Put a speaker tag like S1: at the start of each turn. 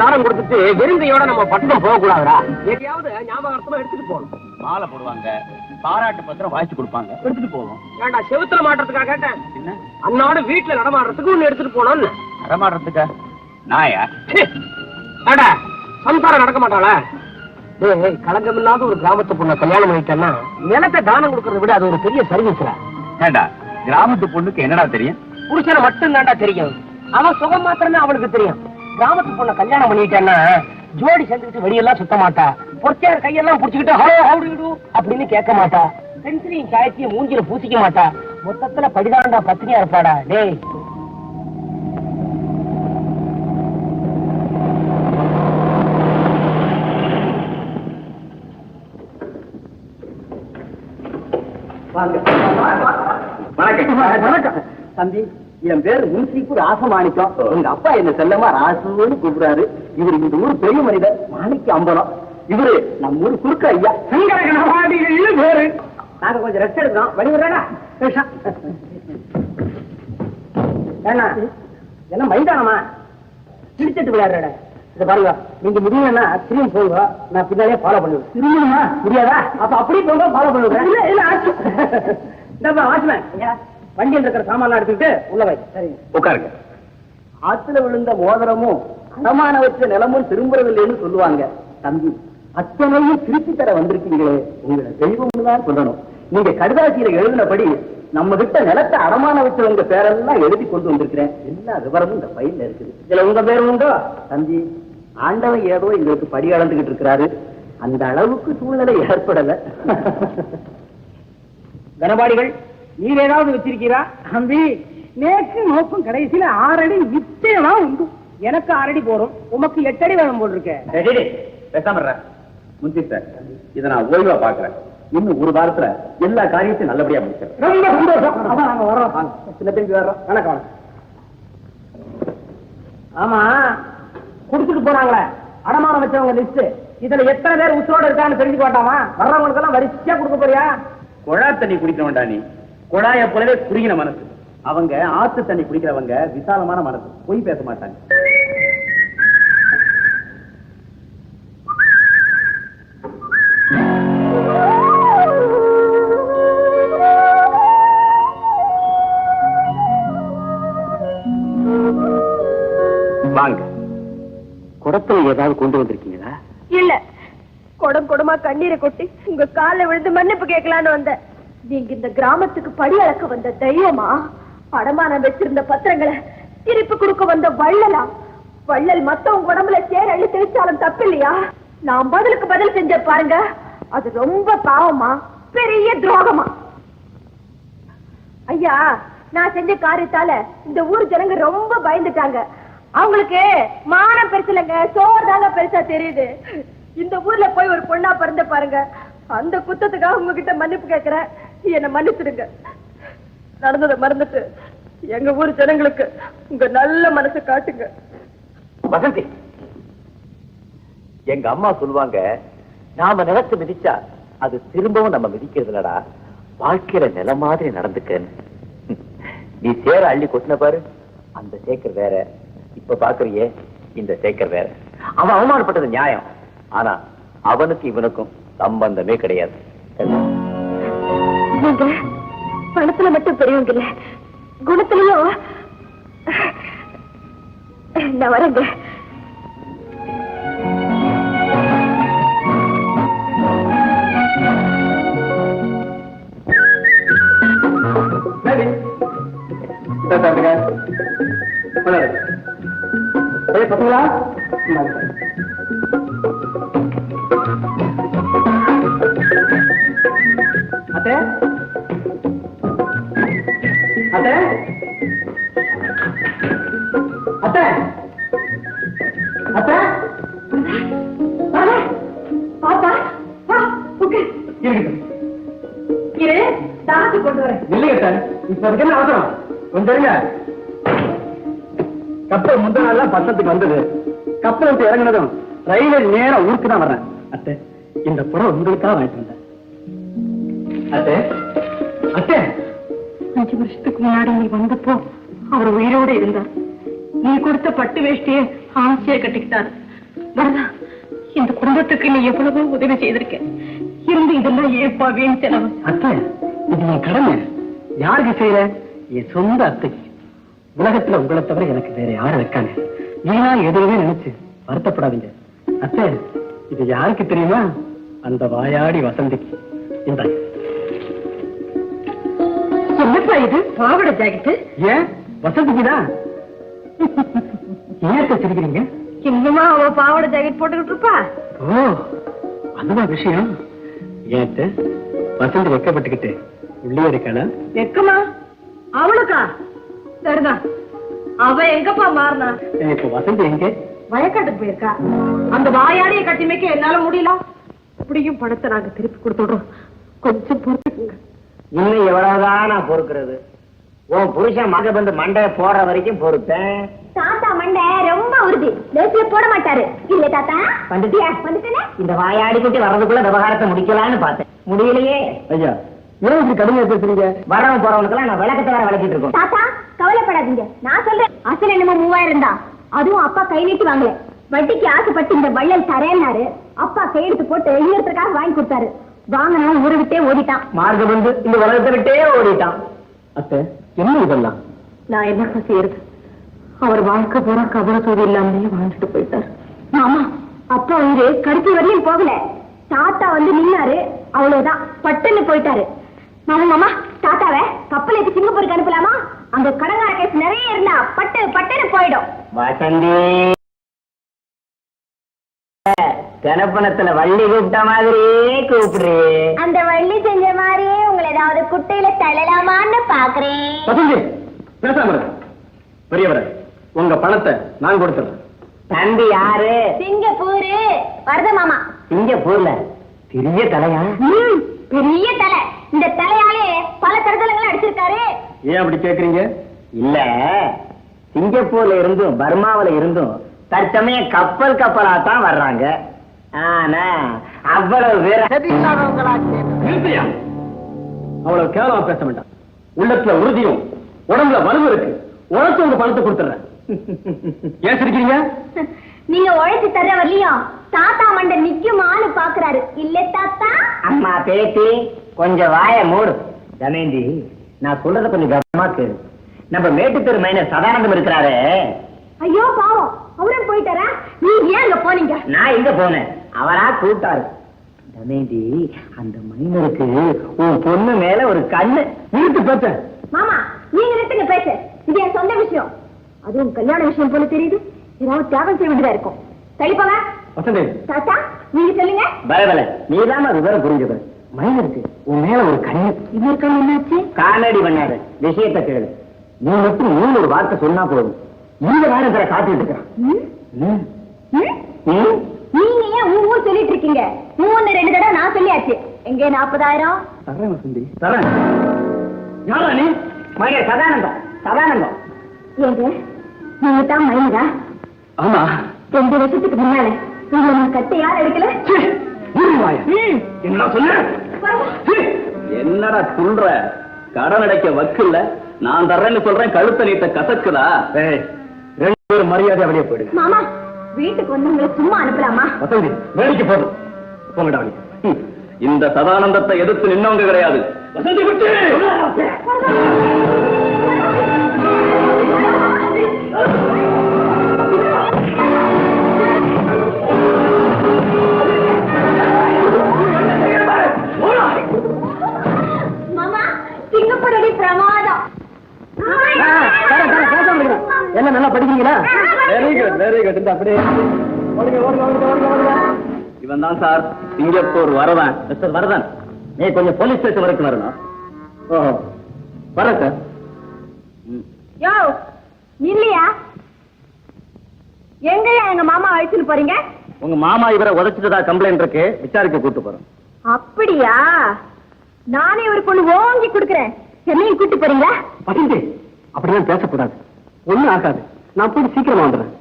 S1: தானம் கொடுத்துட்டு விருந்தையோட நம்ம பட்டணம் போக கூடாதுடா எதையாவது ஞாபகார்த்தமா எடுத்துட்டு போகணும்.
S2: மாலை போடுவாங்க. பாராட்டு பத்திரம் வாய்ச்சி கொடுப்பாங்க. எடுத்துட்டு போவோம்.
S1: ஏன்டா செவுத்துல மாட்டுறதுக்காக கேட்டேன்?
S2: என்ன?
S1: அன்னோட வீட்டுல நடமாடுறதுக்கு ஒண்ணு எடுத்துட்டு போனோம்னு
S2: நடமாடுறதுக்கா? நாயா.
S1: ஏடா சம்சாரம் நடக்க மாட்டாளா? டேய் களங்கமில்லாத ஒரு கிராமத்து பொண்ணை கல்யாணம் பண்ணிட்டேன்னா நிலத்தை தானம் கொடுக்கறத விட அது ஒரு பெரிய சர்வீஸ்ல
S2: ஏண்டா கிராமத்து பொண்ணுக்கு என்னடா தெரியும்?
S1: புருஷனை மட்டும் தான்டா தெரியும். அவன் சுகம் மாத்திரமே அவளுக்கு தெரியும். கிராமத்து பொண்ணை கல்யாணம் பண்ணிட்டேன்னா ஜோடி சேர்ந்துக்கிட்டு வெளியெல்லாம் சுத்த மாட்டா. பொற்றையார் கையெல்லாம் புடிச்சுக்கிட்டு ஹலோ ஹவுடு அப்படின்னு கேட்க மாட்டா. பென்சிலையும் சாயத்தையும் மூஞ்சில பூசிக்க மாட்டா. மொத்தத்துல படிதாண்டா பத்தினியா இருப்பாடா டேய்.
S2: வணக்கம்.
S1: வணக்கம். தம்பி. என் பேரு முன்சீப்பு ராசமாணிக்கம் எங்க அப்பா என்ன செல்லமா ராசுன்னு கூப்பிடுறாரு. இவர் இந்த ஊர் பெரிய மனிதர் மாணிக்க அம்பலம். இவரு நம்ம ஊர் குறுக்க ஐயா. பேரு. நாங்க கொஞ்சம் ரெஸ்ட் எடுக்கிறோம். வழி விடுறா ஏன்னா என்ன மைதானமா? கிழிச்சிட்டு விளையாடுற இத பாருங்க. நீங்க முடியலன்னா திரும்பி போங்க. நான் பின்னாலே ஃபாலோ பண்ணுவேன். திரும்பணுமா? முடியாதா? அப்ப அப்படியே போங்க ஃபாலோ பண்ணுவேன். இல்ல இல்ல ஆச்சு. இந்த வாட்ச்மேன் வண்டியில் இருக்கிற சாமான்லாம் எடுத்துக்கிட்டு உள்ள வை சரி.
S2: உட்காருங்க.
S1: ஆத்துல விழுந்த மோதிரமும் அடமான வச்ச நிலமும் திரும்புறதில்லைன்னு சொல்லுவாங்க. தம்பி அத்தனையும் திருப்பி தர வந்திருக்கீங்களே. உங்களை தெய்வம்னு தான் சொல்லணும். நீங்க கடுதாசியில எழுதினபடி நம்ம கிட்ட நிலத்தை அடமான வச்சவங்க பேரெல்லாம் எழுதி கொண்டு வந்திருக்கிறேன். எல்லா விவரமும் இந்த ஃபைல்ல இருக்குது. இதுல உங்க பேர் உண்டோ? தம்பி ஆண்டவன் ஏதோ எங்களுக்கு படி அளந்துகிட்டு இருக்கிறாரு. அந்த அளவுக்கு சூழ்நிலை ஏற்படல. கனபாடிகள் நீர் ஏதாவது வச்சிருக்கீரா? தம்பி நேற்று நோக்கும் கடைசியில ஆறடி நிச்சயமா உண்டு. எனக்கு ஆறடி போறோம். உமக்கு எட்டடி வேணும் போல் இருக்க
S2: பேசாம. முன்சி சார் இதை நான் ஓய்வா பாக்குறேன் இன்னும் ஒரு வாரத்துல எல்லா காரியத்தையும் நல்லபடியா முடிச்சிடறேன்.
S1: ரொம்ப சந்தோஷம். நாங்க வர்றோம். சின்ன தம்பி வர்றோம். வணக்கம். ஆமா குடுத்துட்டு போறாங்களே. அடமானம் வச்சவங்க லிஸ்ட் இதுல எத்தனை பேர் உசுரோட இருக்கான்னு தெரிஞ்சுக்க மாட்டாமா? வர்றவங்களுக்கு எல்லாம் வரிசையா கொடுக்க போறியா?
S2: குழா தண்ணி குடிக்கிறவன்டா நீ. குழாய போலவே குறுகின மனசு. அவங்க ஆத்து தண்ணி குடிக்கிறவங்க விசாலமான மனசு. பொய் பேச மாட்டாங்க. வாங்க.
S1: குடத்துல ஏதாவது கொண்டு வந்திருக்கீங்களா?
S3: இல்ல. குடம் குடமா கண்ணீரை கொட்டி உங்க கால்ல விழுந்து மன்னிப்பு கேட்கலான்னு வந்தேன். நீங்க இந்த கிராமத்துக்கு படி அளக்க வந்த தெய்வமா? படமான வச்சிருந்த பத்திரங்களை திருப்பி கொடுக்க வந்த வள்ளலா? வள்ளல் மத்தவங்க உடம்புல சேர அள்ளி தெளிச்சாலும் தப்பு இல்லையா நான் பதிலுக்கு பதில் செஞ்ச பாருங்க. அது ரொம்ப பாவமா? பெரிய துரோகமா? ஐயா நான் செஞ்ச காரியத்தால இந்த ஊர் ஜனங்க ரொம்ப பயந்துட்டாங்க. அவங்களுக்கு மானம் பெருசுலங்க சோறு தாங்க பெருசா தெரியுது. இந்த ஊர்ல போய் ஒரு பொண்ணா பிறந்த பாருங்க. அந்த குத்தத்துக்காக உங்ககிட்ட மன்னிப்பு கேட்கிறேன் என்ன மன்னிச்சிடுங்க. நடந்ததை மறந்துட்டு எங்க ஊர் ஜனங்களுக்கு உங்க நல்ல மனசை காட்டுங்க.
S2: வசந்தி எங்க அம்மா சொல்லுவாங்க நாம நிலத்து மிதிச்சா அது திரும்பவும் நம்ம மிதிக்கிறது இல்லடா. வாழ்க்கையில நில மாதிரி நடந்துக்கன்னு. நீ சேர அள்ளி கொட்டின பாரு அந்த சேக்கர் வேற. இப்ப பாக்குறியே இந்த சேக்கர் வேற. அவன் அவமானப்பட்டது நியாயம். ஆனா அவனுக்கு இவனுக்கும் சம்பந்தமே கிடையாது.
S3: நீங்க பணத்துல மட்டும் பெரியவங்க இல்ல. குணத்திலயும் நான் வரேங்க.
S1: பசங்களா? அத்தை
S3: பாப்பா வா உட்கார்.
S1: இருக்கட்டும்
S3: இரு தாத்து கொண்டு வரேன்.
S1: இல்லைங்க சார். இப்ப அதுக்கு என்ன அவசரம்? கொஞ்சம் இருங்க. கப்பல் முந்தின நாள் தான் பட்டத்துக்கு வந்தது. கப்பல் விட்டு இறங்கினதும் ரயிலில் நேரா ஊருக்கு தான் வர்றேன். அத்தை இந்த புறம் உங்களுக்காக வாங்கிட்டு வந்தேன். அத்தை அத்தை.
S3: அஞ்சு வருஷத்துக்கு முன்னாடி நீ வந்தப்போ அவர் உயிரோட இருந்தார். நீ கொடுத்த பட்டு வேஷ்டியை ஆசையா கட்டிக்கிட்டார்.
S4: வரதா இந்த குடும்பத்துக்கு நீ எவ்வளவோ உதவி செய்திருக்க. இருந்து இதெல்லாம் ஏப்பா வீண் செலவு?
S5: அத்தை இது என் கடமை. யாருக்கு செய்யற என் சொந்த அத்தைக்கு. உலகத்துல உங்களை தவிர எனக்கு வேற யாரும் இருக்காங்க. நீனா எதுவுமே நினைச்சு வருத்தப்படாதீங்க. அத்தை இது யாருக்கு தெரியுமா? அந்த வாயாடி வசந்திக்கு. இந்த.
S4: என்னப்பா இது? பாவட ஜாக்கெட்டு
S5: ஏன்? வசந்திக்குதான். ஏன் அத்தை சிரிக்கிறீங்க?
S4: இன்னுமா அவ பாவாடை ஜாக்கெட் போட்டுக்கிட்டு இருப்பா?
S5: ஓ அதுவா விஷயம். ஏன்ட்டு? வசந்தி வெக்கப்பட்டுக்கிட்டு. உள்ளே இருக்காளா?
S4: வெக்கமா? அவளுக்கா? சரிதான் அவ எங்கப்பா மாறினா?
S5: இப்போ வசந்தி எங்க?
S4: வயக்காட்டுக்கு போயிருக்கா. அந்த வாயாடிய கட்டி மேய்க்க என்னால முடியல. அப்படியும் பணத்தை நாங்க திருப்பி கொடுத்துடுறோம். கொஞ்சம் பொறுத்துக்குங்க.
S6: இன்னும் எவ்வளவுதான் நான் பொறுக்கிறது? உன் புருஷன் மக வந்து மண்டைய போடுற வரைக்கும் பொறுத்தேன்
S3: தாத்தா மண்டை ரொம்ப உறுதி. லேசிய போட மாட்டாரு. இல்ல தாத்தா?
S6: வந்துட்டியா?
S3: வந்துட்டேனே.
S6: இந்த வாயாடி குட்டி வர்றதுக்குள்ள விவகாரத்தை முடிக்கலான்னு பார்த்தேன். முடியலையே.
S5: ஐயா ஏன் இப்படி கடுமையா பேசுறீங்க?
S6: வரவன் போறவனுக்கெல்லாம் நான் விளக்கத்தை வேற விளக்கிட்டு இருக்கோம்.
S3: தாத்தா கவலைப்படாதீங்க. நான் சொல்றேன். அசல் என்னமோ மூவாயிரம் தான் அதுவும் அப்பா கை நீட்டி வாங்கல. வட்டிக்கு ஆசைப்பட்டு இந்த வள்ளல் தரேன்னாரு. அப்பா கையெழுத்து போட்டு இன்னொருத்தருக்காக வாங்கி கொடுத்தாரு. வாங்கினவன் ஊரை விட்டே ஓடிட்டான்.
S6: மார்க்கம் வந்து இந்த உலகத்தை விட்டே ஓடிட்டான்.
S5: அத்தை என்ன இதெல்லாம்?
S4: நான் என்ன செய்யறது? அவர் வாழ்க்கை பூரா கவர சோதி இல்லாமலே வாழ்ந்துட்டு போயிட்டார்.
S3: ஆமா அப்பா உயிரு கருத்து வரையும் போகல. தாத்தா வந்து நின்னாரு. அவ்வளவுதான். பட்டுன்னு போயிட்டாரு. மாமா மாமா தாத்தாவை கப்பல் ஏத்தி சிங்கப்பூருக்கு அனுப்பலாமா? அங்க கடங்கார கேஸ் நிறைய இருந்தா பட்டு பட்டுன்னு போயிடும்.
S6: வசந்தி! தெனப்பணத்துல வள்ளி கூப்பிட்ட மாதிரியே கூப்பிடுறே.
S3: அந்த வள்ளி செஞ்ச மாதிரியே உங்களை ஏதாவது குட்டையில தள்ளலாமான்னு பாக்குறேன்.
S5: பெரியவரே. உங்க பணத்தை நான் கொடுத்துறேன்
S6: தம்பி யாரு
S3: சிங்கப்பூரு. வருத மாமா.
S6: சிங்கப்பூர்ல பெரிய தலையா?
S3: ம், பெரிய தலை. இந்த தலையாலே பல தருதலங்களை அடிச்சிருக்காரு.
S5: ஏன் அப்படி கேக்குறீங்க?
S6: இல்ல சிங்கப்பூர்ல இருந்தும் பர்மாவுல இருந்தும் தற்சமயம் கப்பல் கப்பலா தான் வர்றாங்க. ஆனா அவ்வளவு பேர்
S5: அவ்வளவு கேவலமா பேச வேண்டாம். உள்ளத்துல உறுதியும் உடம்புல வலுவு இருக்கு. உழைச்சு உங்க பணத்தை கொடுத்துறேன் ஏன் சிரிக்கிறீங்க?
S3: நீங்க உழைச்சு தர வரலையும் தாத்தா மண்டை நிக்குமான்னு பாக்குறாரு. இல்ல தாத்தா?
S6: அம்மா பேத்தி கொஞ்சம் வாய மூடு. தமேந்தி நான் சொல்றத கொஞ்சம் கவனமா கேளு. நம்ம மேட்டுத்தெரு மைனர் சதானந்தம் இருக்கிறாரே.
S3: ஐயோ பாவம். அவரும் போயிட்டாரா? நீங்க ஏன் அங்க போனீங்க?
S6: நான் எங்க போனேன். அவரா கூப்பிட்டாரு. தமேந்தி அந்த மைனருக்கு உன் பொண்ணு மேல ஒரு கண்ணு.
S5: நிறுத்து பேச்ச
S3: மாமா நீங்க நிறுத்துங்க பேச இது என் சொந்த விஷயம். அதுவும் கல்யாண விஷயம் போல தெரியுது. ஏதாவது தியாகம் செய்ய வேண்டியதா இருக்கும். கழிப்பாங்க
S5: வசந்தி.
S3: தாத்தா நீங்க சொல்லுங்க.
S6: பயபல நீதான் விவரம் புரிஞ்சவர் மைனருக்கு உன் மேல ஒரு கண்ணு.
S3: இன்னொரு கண் என்னாச்சு?
S6: காமெடி பண்ணாத. விஷயத்தை கேளு. நீ மட்டும் நூறு ஒரு வார்த்தை சொன்னா போதும். இந்த நேரம் தர காத்துட்டு இருக்கிறான்.
S3: நீங்க ஏன் ஊ சொல்லிட்டு இருக்கீங்க? மூணு ரெண்டு தடவை நான் சொல்லியாச்சு. எங்க நாற்பதாயிரம்
S5: தரேன் வசந்தி. தரேன். யாரா நீ?
S6: மைனர் சதானந்தம். சதானந்தம்.
S3: ஏங்க? நீங்க தான் மைனரா
S5: ஆமா.
S3: ரெண்டு வருஷத்துக்கு முன்னால உங்களை நான் கட்ட யார் எடுக்கல.
S5: என்ன சொன்ன சீ, என்னடா துள்ற கடன் அடைக்க வக்கில்ல. நான் தர்றேன்னு சொல்றேன் கழுத்த நீட்ட கசக்குதா? ரெண்டு பேரும் மரியாதை அப்படியே போயிடுங்க
S3: மாமா வீட்டுக்கு வந்தவங்களை சும்மா அனுப்பலாமா?
S5: வசந்தி வேடிக்கை போதும். போங்கடா இந்த சதானந்தத்தை எதிர்த்து நின்னவங்க கிடையாது. வசந்தி
S3: பிரமாதம்.
S5: என்ன நல்லா படிக்கிறீங்களா? வெரி குட் வெரி குட் இந்த அப்படியே. இவன் தான் sir Singapore Varadhan. Mister Varadhan. நீ கொஞ்சம் போலீஸ் ஸ்டேஷன் வரைக்கும் வரணும். ஓஹோ. வரேன் சார்.
S3: யோ இல்லையா எங்கயா எங்க மாமா அழைச்சிட்டு போறீங்க?
S5: உங்க மாமா இவரை உதைச்சிட்டதா கம்ப்ளைண்ட் இருக்கு. விசாரிக்க கூட்டு போறோம்.
S3: அப்படியா? நானே ஒரு பொண்ணு ஓங்கி கொடுக்குறேன். என்னையும் கூட்டு போறீங்களா?
S5: வசந்தி அப்படிலாம் பேசக்கூடாது. ஒண்ணும் ஆகாது. நான் போய் சீக்கிரமா வந்துடுறேன்.